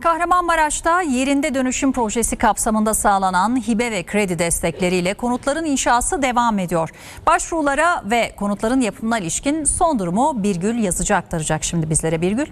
Kahramanmaraş'ta yerinde dönüşüm projesi kapsamında sağlanan hibe ve kredi destekleriyle konutların inşası devam ediyor. Başvurulara ve konutların yapımına ilişkin son durumu Birgül Yazıcı aktaracak şimdi bizlere Birgül.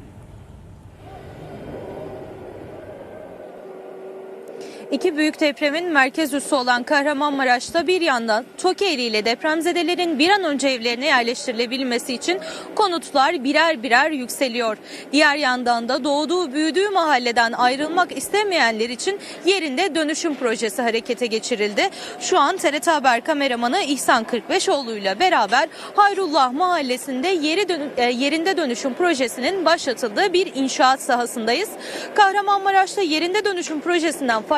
İki büyük depremin merkez üssü olan Kahramanmaraş'ta bir yandan TOKİ ile depremzedelerin bir an önce evlerine yerleştirilebilmesi için konutlar birer birer yükseliyor. Diğer yandan da doğduğu büyüdüğü mahalleden ayrılmak istemeyenler için yerinde dönüşüm projesi harekete geçirildi. Şu an TRT Haber kameramanı İhsan Kırkbeşoğlu ile beraber Hayrullah Mahallesi'nde yeri dönü- e, yerinde dönüşüm projesinin başlatıldığı bir inşaat sahasındayız. Kahramanmaraş'ta yerinde dönüşüm projesinden faydalanmak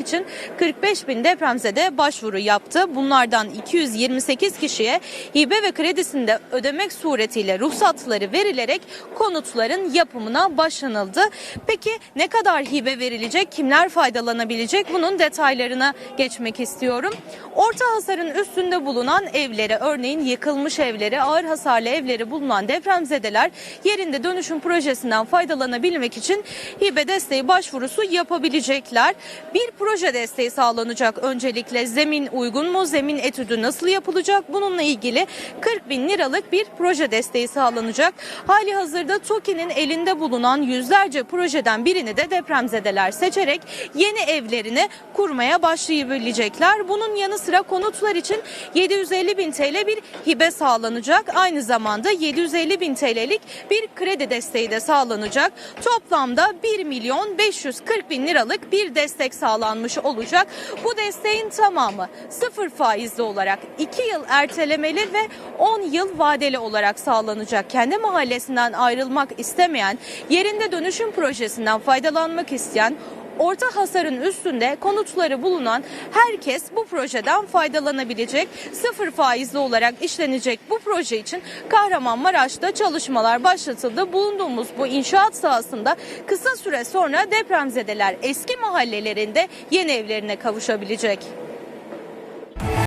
için 45 bin depremzede başvuru yaptı. Bunlardan 228 kişiye hibe ve kredisinde ödemek suretiyle ruhsatları verilerek konutların yapımına başlanıldı. Peki ne kadar hibe verilecek, kimler faydalanabilecek bunun detaylarına geçmek istiyorum. Orta hasarın üstünde bulunan evlere örneğin yıkılmış evleri, ağır hasarlı evleri bulunan depremzedeler yerinde dönüşüm projesinden faydalanabilmek için hibe desteği başvurusu yapabilecekler. Bir proje desteği sağlanacak öncelikle zemin uygun mu, zemin etüdü nasıl yapılacak bununla ilgili 40 bin liralık bir proje desteği sağlanacak. Hali hazırda TOKİ'nin elinde bulunan yüzlerce projeden birini de depremzedeler seçerek yeni evlerini kurmaya başlayabilecekler. Bunun yanı sıra konutlar için 750 bin TL bir hibe sağlanacak. Aynı zamanda 750 bin TL'lik bir kredi desteği de sağlanacak. Toplamda 1 milyon 540 bin liralık bir destek sağlanmış olacak. Bu desteğin tamamı sıfır faizli olarak 2 yıl ertelemeli ve 10 yıl vadeli olarak sağlanacak. Kendi mahallesinden ayrılmak istemeyen, yerinde dönüşüm projesinden faydalanmak isteyen Orta hasarın üstünde konutları bulunan herkes bu projeden faydalanabilecek. Sıfır faizli olarak işlenecek bu proje için Kahramanmaraş'ta çalışmalar başlatıldı. Bulunduğumuz bu inşaat sahasında kısa süre sonra depremzedeler eski mahallelerinde yeni evlerine kavuşabilecek.